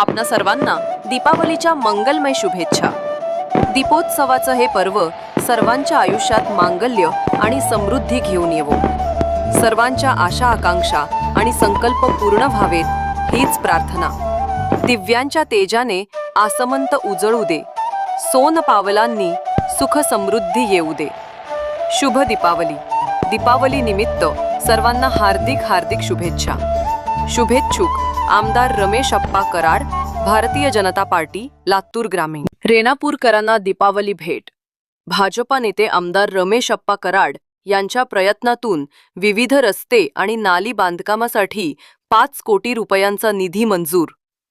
आपणा सर्वांना दीपावलीच्या मंगलमय शुभेच्छा. दीपोत्सवाचं हे पर्व सर्वांच्या आयुष्यात मांगल्य आणि समृद्धी घेऊन येवो. सर्वांच्या आशा आकांक्षा आणि संकल्प पूर्ण व्हावेत हीच प्रार्थना. दिव्यांच्या तेजाने आसमंत उजळू दे. सोन पावलांनी सुख समृद्धी येऊ दे. शुभ दीपावली. दीपावली निमित्त सर्वांना हार्दिक हार्दिक शुभेच्छा. शुभेच्छुक. आमदार रमेश अप्पा कराड भारतीय जनता पार्टी लातूर ग्रामीण. रेणापूरकरांना दीपावली भेट. भाजपा नेते आमदार रमेश अप्पा कराड यांच्या प्रयत्नातून विविध रस्ते आणि नाली बांधकामासाठी पाच कोटी रुपयांचा निधी मंजूर.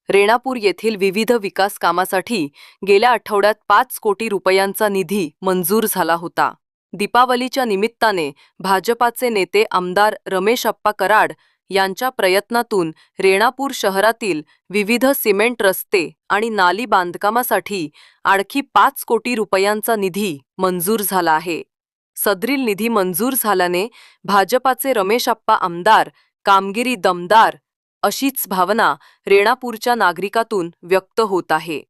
रेणापूर येथील विविध विकास कामासाठी गेल्या आठवड्यात पाच कोटी रुपयांचा निधी मंजूर झाला होता. दीपावलीच्या निमित्ताने भाजपाचे नेते आमदार रमेश अप्पा कराड यांच्या प्रयत्नातून रेणापूर शहरातील विविध सिमेंट रस्ते आणि नाली बांधकामासाठी आणखी पाच कोटी रुपयांचा निधी मंजूर झाला आहे. सदरील निधी मंजूर झाल्याने भाजपाचे रमेशप्पा आमदार कामगिरी दमदार अशीच भावना रेणापूरच्या नागरिकातून व्यक्त होत आहे.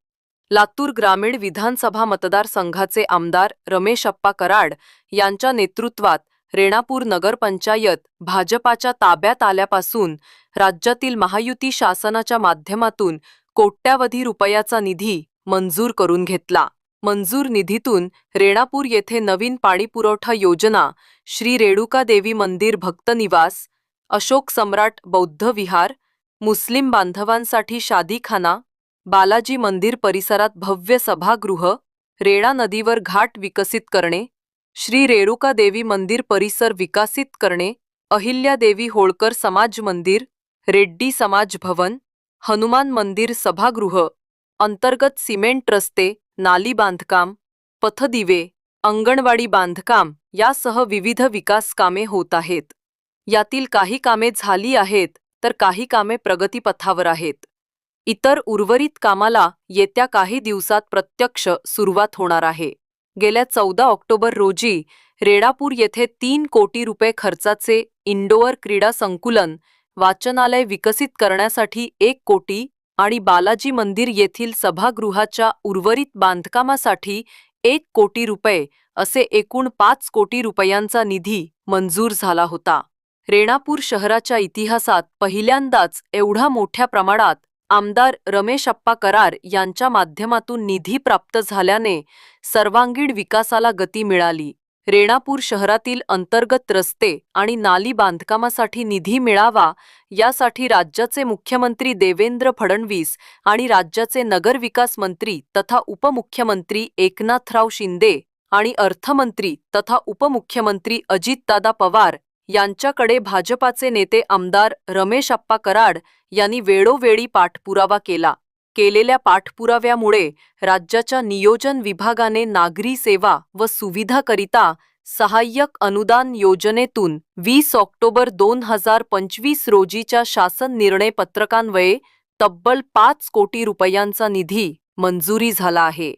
लातूर ग्रामीण विधानसभा मतदारसंघाचे आमदार रमेश अप्पा कराड यांच्या नेतृत्वात रेणापूर नगरपंचायत भाजपाच्या ताब्यात आल्यापासून राज्यातील महायुती शासनाच्या माध्यमातून कोट्यावधी रुपयाचा निधी मंजूर करून घेतला. मंजूर निधीतून रेणापूर येथे नवीन पाणीपुरवठा योजना श्री रेणुका देवी मंदिर भक्तनिवास अशोक सम्राट बौद्ध विहार मुस्लिम बांधवांसाठी शादीखाना बालाजी मंदिर परिसरात भव्य सभागृह रेणा नदीवर घाट विकसित करणे श्री रेणुका देवी मंदिर परिसर विकसित करणे अहिल्या देवी होळकर समाज मंदिर रेड्डी समाज भवन हनुमान मंदिर सभागृह अंतर्गत सिमेंट रस्ते नाली बांधकाम पथदिवे अंगणवाडी बांधकाम यासह विविध विकास कामे होत आहेत. यातील काही कामे झाली आहेत तर काही कामे प्रगतीपथावर आहेत. इतर उर्वरित कामाला येत्या काही दिवसात प्रत्यक्ष सुरुवात होणार आहे. गेल्या चौदा ऑक्टोबर रोजी रेणापूर येथे तीन कोटी रुपये खर्चाचे इंडोअर क्रीडा संकुलन वाचनालय विकसित करण्यासाठी एक कोटी आणि बालाजी मंदिर येथील सभागृहाच्या उर्वरित बांधकामासाठी एक कोटी रुपये असे एकूण पाच कोटी रुपयांचा निधी मंजूर झाला होता. रेणापूर शहराच्या इतिहासात पहिल्यांदाच एवढा मोठ्या प्रमाणात आमदार रमेश अप्पा करार यांच्या माध्यमातून निधी प्राप्त झाल्याने सर्वांगीण विकासाला गती मिळाली. रेणापूर शहरातील अंतर्गत रस्ते आणि नाली बांधकामासाठी निधी मिळावा यासाठी राज्याचे मुख्यमंत्री देवेंद्र फडणवीस आणि राज्याचे नगरविकास मंत्री तथा उपमुख्यमंत्री एकनाथराव शिंदे आणि अर्थमंत्री तथा उपमुख्यमंत्री अजितदादा पवार यांच्याकडे भाजपाचे नेते आमदार रमेश अप्पा कराड यांनी वेळोवेळी पाठपुरावा केला. केलेल्या पाठपुराव्यामुळे राज्याच्या नियोजन विभागाने नागरी सेवा व सुविधाकरिता सहाय्यक अनुदान योजनेतून वीस ऑक्टोबर दोन हजार पंचवीस रोजीच्या शासन निर्णय पत्रकान्वये तब्बल पाच कोटी रुपयांचा निधी मंजुरी झाला आहे.